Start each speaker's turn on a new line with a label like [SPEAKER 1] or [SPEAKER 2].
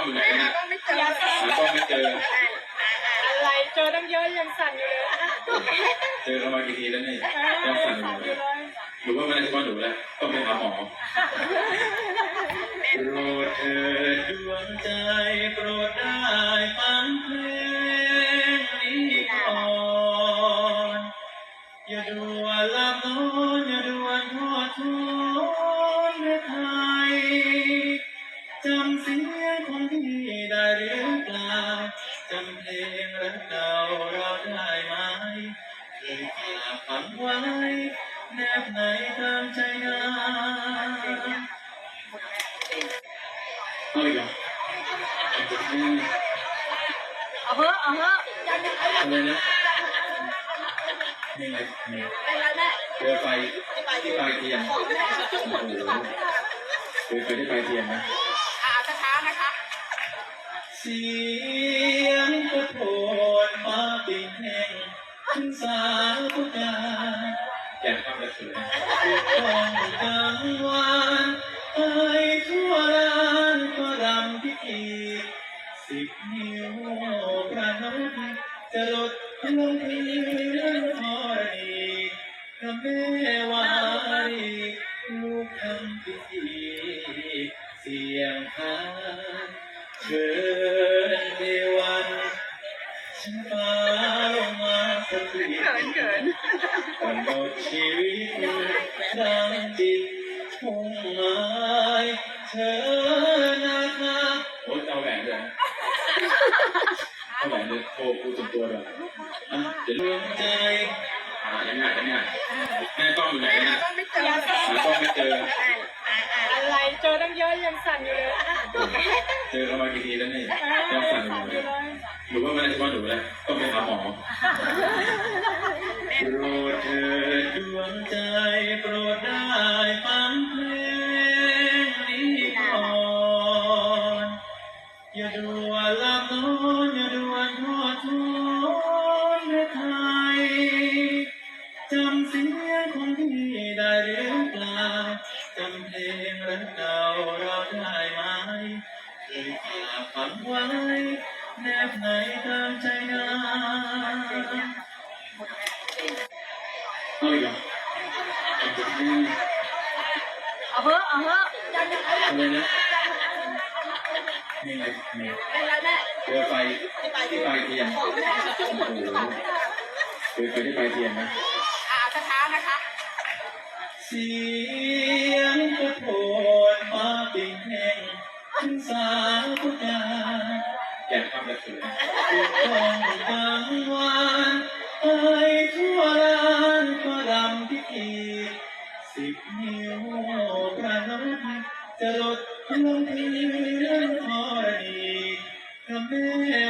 [SPEAKER 1] องอยู่ไหนนะ
[SPEAKER 2] ก็ไม่เจอ
[SPEAKER 1] หากล้องไม่เจอ
[SPEAKER 2] อะไรเจอตั้งเยอะยังสั่นอยู่เลย
[SPEAKER 1] เจอกันมากี่ทีแล้วนี่
[SPEAKER 2] เอ
[SPEAKER 1] ยัง
[SPEAKER 2] อ
[SPEAKER 1] สั่นอ
[SPEAKER 2] สั่น
[SPEAKER 1] ยู่
[SPEAKER 2] อ
[SPEAKER 1] เล
[SPEAKER 2] ยู่
[SPEAKER 1] ย
[SPEAKER 2] เลย
[SPEAKER 1] หรือว่าไม่ได้เฉพาะหนูแล้วต้องไปหาหมอโปรดเถิดดวงใจโปรดได้ฟังเพลงนี้ก่อนอย่าด่วนหลับนอนอย่าด่วนทอดทุน แนบในทางใจงานเอาอีกเหรอ
[SPEAKER 2] เอาเฮ้เอาเฮ้
[SPEAKER 1] อะไรนะนี่ไงนี่เรือไฟที่ปลายเทียนโอ้โหเรือไฟที่ปลายเทียนนะ
[SPEAKER 2] อ่าช้าๆนะคะ
[SPEAKER 1] เสียงกระโถนฟ้าปิ่งแห้งถึงสาวกา องกลางวันไอ้ทั่วร้านก็รำพิธีสิบนิ้วพระนกจะรดลงพื้นธรณีพระแม่วารีลูกทำพิธีเสียงทานเชิญเทวันฉันฟ้า
[SPEAKER 2] เขินเขิน
[SPEAKER 1] กำหนดชีวิตดังจิตทุ่งไม้เชิญนะคะโอ้ยเอาแหวนด้วยนะเอาแหวนด้วยโทรกูส่วนตัวด้วยอะเดี๋ยวดวงใจอ่ายังไงยังไงแม่กล้องอยู่ไหนนะ
[SPEAKER 2] ก็ไม่เจอ
[SPEAKER 1] หากล้องไม่เจอ
[SPEAKER 2] อะไรเจอตั้งเยอะยังสั่นอยู่เลย
[SPEAKER 1] เจอกันมากี่ทีแล้วนี่ ใจโปรดได้ฟังเพลงนี้ก่อนอย่าด่วนลับนอนอย่าด่วนทอดทุนเมื่อไทยจำเสียงของพี่ได้หรือเปล่าจำเพลงรักเก่าเราได้ไหมเคยฝากฝังไว้แนบในทางใจงาน เอาอีกเหรอ
[SPEAKER 2] เอาเฮ้เอาเฮ้
[SPEAKER 1] อะไรนะนี่ไงนี่เรือไฟที่ปลายเทียนโอ้โหเรือไฟที่ปลายเทียนนะ
[SPEAKER 2] อ่าช้าๆนะคะ
[SPEAKER 1] เสียงกระโถนฟ้าปิ่งแห้งถึงสาวผู้การอยากทำอะไรสวยถูกต้องกลางวัน จะลดลงพื้นธรณีกับแม่